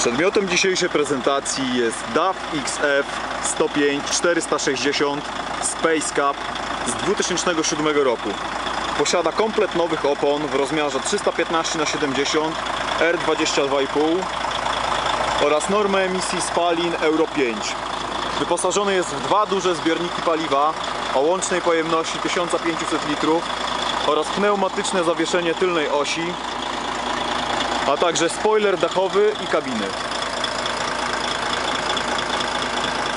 Przedmiotem dzisiejszej prezentacji jest DAF XF 105 460 Space Cup z 2007 roku. Posiada komplet nowych opon w rozmiarze 315 x 70 R22,5 oraz normę emisji spalin Euro 5. Wyposażony jest w dwa duże zbiorniki paliwa o łącznej pojemności 1500 litrów oraz pneumatyczne zawieszenie tylnej osi, a także spoiler dachowy i kabiny.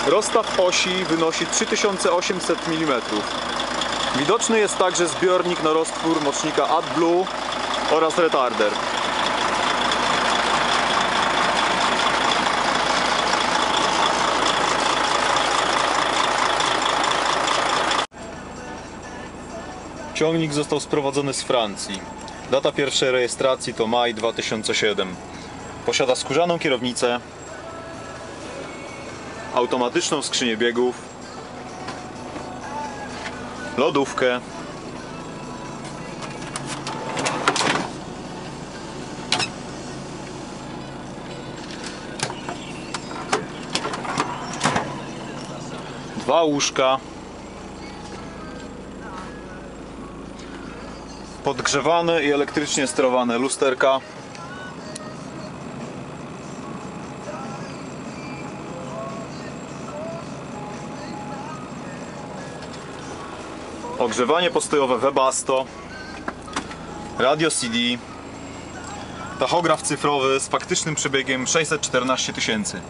Rozstaw osi wynosi 3800 mm. Widoczny jest także zbiornik na roztwór mocznika AdBlue oraz retarder. Ciągnik został sprowadzony z Francji. Data pierwszej rejestracji to maj 2007. Posiada skórzaną kierownicę, automatyczną skrzynię biegów, lodówkę, dwa łóżka, podgrzewane i elektrycznie sterowane lusterka. Ogrzewanie postojowe Webasto. Radio CD. Tachograf cyfrowy z faktycznym przebiegiem 614 tysięcy.